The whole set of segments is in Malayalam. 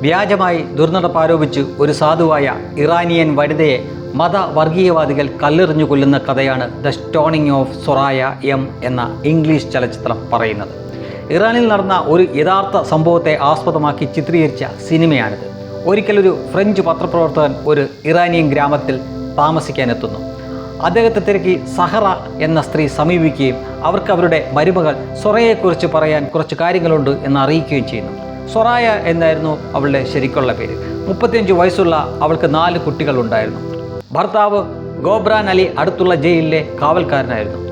വ്യാജമായി ദുർനടപ്പ് ആരോപിച്ച് ഒരു സാധുവായ ഇറാനിയൻ വനിതയെ മതവർഗീയവാദികൾ കല്ലെറിഞ്ഞു കൊല്ലുന്ന കഥയാണ് the stoning of Soraya M എന്ന ഇംഗ്ലീഷ് ചലച്ചിത്രം പറയുന്നത്. ഇറാനിൽ നടന്ന ഒരു യഥാർത്ഥ സംഭവത്തെ ആസ്പദമാക്കി ചിത്രീകരിച്ച സിനിമയാണിത്. ഒരിക്കലൊരു ഫ്രഞ്ച് പത്രപ്രവർത്തകൻ ഒരു ഇറാനിയൻ ഗ്രാമത്തിൽ താമസിക്കാനെത്തുന്നു. അദ്ദേഹത്തെ തിരക്കി സഹറ എന്ന സ്ത്രീ സമീപിക്കുകയും അവർക്ക് അവരുടെ മരുമകൾ സൊറയെക്കുറിച്ച് പറയാൻ കുറച്ച് കാര്യങ്ങളുണ്ട് എന്ന് അറിയിക്കുകയും ചെയ്യുന്നു. സൊറായ എന്നായിരുന്നു അവളുടെ ശരിക്കുള്ള പേര്. മുപ്പത്തിയഞ്ച് വയസ്സുള്ള അവൾക്ക് നാല് കുട്ടികളുണ്ടായിരുന്നു. ഭർത്താവ് ഗോബ്രാൻ അലി അടുത്തുള്ള ജയിലിലെ കാവൽക്കാരനായിരുന്നു.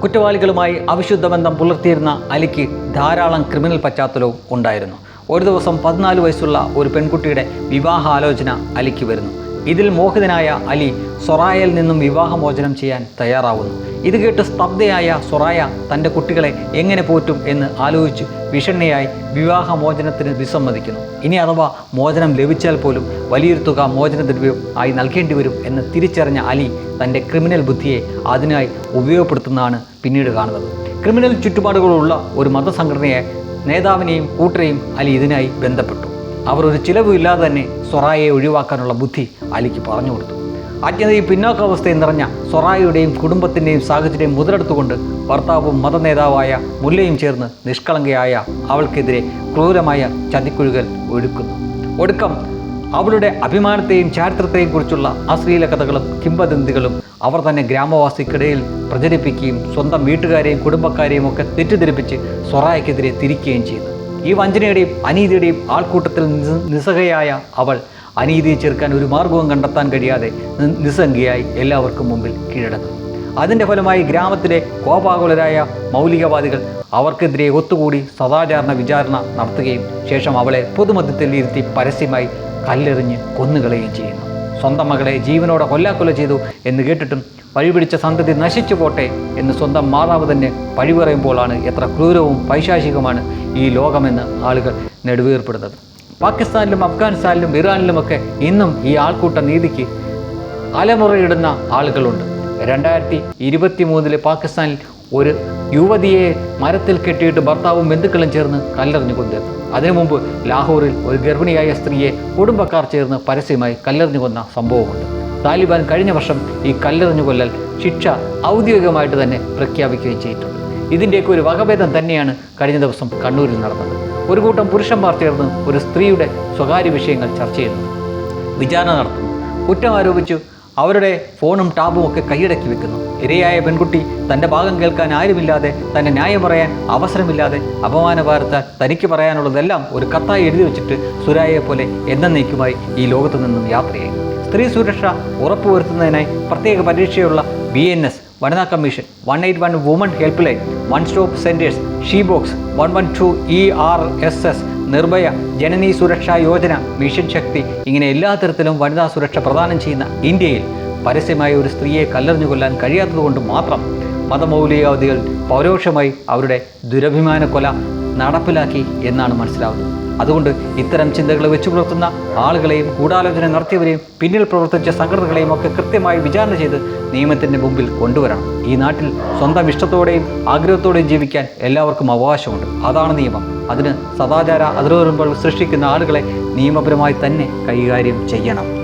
കുറ്റവാളികളുമായി അവിശുദ്ധ ബന്ധം പുലർത്തിയിരുന്ന അലിക്ക് ധാരാളം ക്രിമിനൽ പശ്ചാത്തലവും ഉണ്ടായിരുന്നു. ഒരു ദിവസം പതിനാല് വയസ്സുള്ള ഒരു പെൺകുട്ടിയുടെ വിവാഹാലോചന അലിക്ക് വരുന്നു. ഇതിൽ മോഹിതനായ അലി സൊറായയിൽ നിന്നും വിവാഹമോചനം ചെയ്യാൻ തയ്യാറാവുന്നു. ഇത് കേട്ട് സ്തബ്ധയായ സൊറായ തന്റെ കുട്ടികളെ എങ്ങനെ പോറ്റും എന്ന് ആലോചിച്ച് വിഷണ്ണയായി വിവാഹമോചനത്തിന് വിസമ്മതിക്കുന്നു. ഇനി അഥവാ മോചനം ലഭിച്ചാൽ പോലും വലിയൊരു തുക മോചനദ്രവ്യം ആയി നൽകേണ്ടി വരും എന്ന് തിരിച്ചറിഞ്ഞ അലി തന്റെ ക്രിമിനൽ ബുദ്ധിയെ അതിനായി ഉപയോഗപ്പെടുത്തുന്നതാണ് പിന്നീട് കാണുന്നത്. ക്രിമിനൽ ചുറ്റുപാടുകളുള്ള ഒരു മതസംഘടനയെ നേതാവിനെയും കൂട്ടരെയും അലി ഇതിനായി ബന്ധപ്പെട്ടു. അവർ ഒരു ചിലവുമില്ലാതെ തന്നെ സൊറായയെ ഒഴിവാക്കാനുള്ള ബുദ്ധി അലിക്ക് പറഞ്ഞു കൊടുത്തു. അജ്ഞതയും പിന്നോക്കാവസ്ഥയും നിറഞ്ഞ സൊറായയുടെയും കുടുംബത്തിന്റെയും സാഹചര്യം മുതലെടുത്തുകൊണ്ട് ഭർത്താവും മതനേതാവായ മുല്ലയും ചേർന്ന് നിഷ്കളങ്കയായ അവൾക്കെതിരെ ക്രൂരമായ ചതിക്കുഴികൾ ഒഴുക്കുന്നു ഒടുക്കം അവളുടെ അഭിമാനത്തെയും ചാരിത്രത്തെയും കുറിച്ചുള്ള അശ്ലീല കഥകളും കിംവദന്തികളും അവർ തന്നെ ഗ്രാമവാസിക്കിടയിൽ പ്രചരിപ്പിക്കുകയും സ്വന്തം വീട്ടുകാരെയും കുടുംബക്കാരെയും ഒക്കെ തെറ്റിദ്ധരിപ്പിച്ച് സൊറായക്കെതിരെ തിരിക്കുകയും ചെയ്യുന്നു. ഈ വഞ്ചനയുടെയും അനീതിയുടെയും ആൾക്കൂട്ടത്തിൽ നിസ് നിസ്സഹയായ അവൾ അനീതിയെ ചെറുക്കാൻ ഒരു മാർഗവും കണ്ടെത്താൻ കഴിയാതെ നിസ്സംഖ്യയായി എല്ലാവർക്കും മുമ്പിൽ കീഴടങ്ങും. അതിന്റെ ഫലമായി ഗ്രാമത്തിലെ കോപാകുലരായ മൗലികവാദികൾ അവർക്കെതിരെ ഒത്തുകൂടി സദാചാരണ വിചാരണ നടത്തുകയും ശേഷം അവളെ പൊതുമധ്യത്തിൽ ഇരുത്തി പരസ്യമായി കല്ലെറിഞ്ഞ് കൊന്നുകളയുകയും ചെയ്യുന്നു. സ്വന്തം മകളെ ജീവനോടെ കൊല്ലാക്കൊല ചെയ്തു എന്ന് കേട്ടിട്ടും വഴിപിടിച്ച സന്തതി നശിച്ചു പോട്ടെ എന്ന് സ്വന്തം മാതാവ് തന്നെ പഴി പറയുമ്പോഴാണ് എത്ര ക്രൂരവും പൈശാചികമാണ് ഈ ലോകമെന്ന് ആളുകൾ നെടുവേർപ്പെടുന്നത്. പാകിസ്ഥാനിലും അഫ്ഗാനിസ്ഥാനിലും ഇറാനിലുമൊക്കെ ഇന്നും ഈ ആൾക്കൂട്ട നീതിക്ക് അലമുറയിടുന്ന ആളുകളുണ്ട്. രണ്ടായിരത്തി ഇരുപത്തി മൂന്നിൽ പാകിസ്ഥാനിൽ ഒരു യുവതിയെ മരത്തിൽ കെട്ടിയിട്ട് ഭർത്താവും ബന്ധുക്കളും ചേർന്ന് കല്ലെറിഞ്ഞു കൊണ്ടിരുന്നു അതിനു മുമ്പ് ലാഹോറിൽ ഒരു ഗർഭിണിയായ സ്ത്രീയെ കുടുംബക്കാർ ചേർന്ന് പരസ്യമായി കല്ലെറിഞ്ഞു കൊന്ന സംഭവമുണ്ട്. താലിബാൻ കഴിഞ്ഞ വർഷം ഈ കല്ലെറിഞ്ഞു കൊല്ലൽ ശിക്ഷ ഔദ്യോഗികമായിട്ട് തന്നെ പ്രഖ്യാപിക്കുകയും ചെയ്തിട്ടുണ്ട്. ഇതിന്റെയൊക്കെ ഒരു വകഭേദം തന്നെയാണ് കഴിഞ്ഞ ദിവസം കണ്ണൂരിൽ നടന്നത്. ഒരു കൂട്ടം പുരുഷന്മാർ ചേർന്ന് ഒരു സ്ത്രീയുടെ സ്വകാര്യ വിഷയങ്ങൾ ചർച്ച ചെയ്യുന്നു. വിചാരണ നടത്തുന്നു. കുറ്റം ആരോപിച്ചു അവരുടെ ഫോണും ടാബും ഒക്കെ കൈയടക്കി വെക്കുന്നു. ഇരയായ പെൺകുട്ടി തന്റെ ഭാഗം കേൾക്കാൻ ആരുമില്ലാതെ തന്നെ ന്യായം പറയാൻ അവസരമില്ലാതെ അപമാന വാർത്ത തനിക്ക് പറയാനുള്ളതെല്ലാം ഒരു കത്തായി എഴുതി വെച്ചിട്ട് സുരായെ പോലെ എന്നേക്കുമായി ഈ ലോകത്തു നിന്നും യാത്രയായി. സ്ത്രീ സുരക്ഷ ഉറപ്പുവരുത്തുന്നതിനായി പ്രത്യേക പരീക്ഷയുള്ള ബി എൻ എസ് വനിതാ commission one eight one woman help line one stop centres she box one one two E R S S Nirbhaya Janani Suraksha Yojana mission ശക്തി ഇങ്ങനെ എല്ലാ തരത്തിലും വനിതാ സുരക്ഷ പ്രദാനം ചെയ്യുന്ന ഇന്ത്യയിൽ പരസ്യമായി ഒരു സ്ത്രീയെ കല്ലെറിഞ്ഞു കൊല്ലാൻ കഴിയാത്തതുകൊണ്ട് മാത്രം മതമൗലികവാദികൾ പൗരോഷമായി അവരുടെ ദുരഭിമാന കൊല നടപ്പിലാക്കി എന്നാണ് മനസ്സിലാവുന്നത്. അതുകൊണ്ട് ഇത്തരം ചിന്തകൾ വെച്ചു പുലർത്തുന്ന ആളുകളെയും ഗൂഢാലോചന നടത്തിയവരെയും പിന്നിൽ പ്രവർത്തിച്ച സംഘടനകളെയും ഒക്കെ കൃത്യമായി വിചാരണ ചെയ്ത് നിയമത്തിന്റെ മുമ്പിൽ കൊണ്ടുവരണം. ഈ നാട്ടിൽ സ്വന്തം ഇഷ്ടത്തോടെയും ആഗ്രഹത്തോടെയും ജീവിക്കാൻ എല്ലാവർക്കും അവകാശമുണ്ട്. അതാണ് നിയമം. അതിന് സദാചാര അതിർവരമ്പുകൾ സൃഷ്ടിക്കുന്ന ആളുകളെ നിയമപരമായി തന്നെ കൈകാര്യം ചെയ്യണം.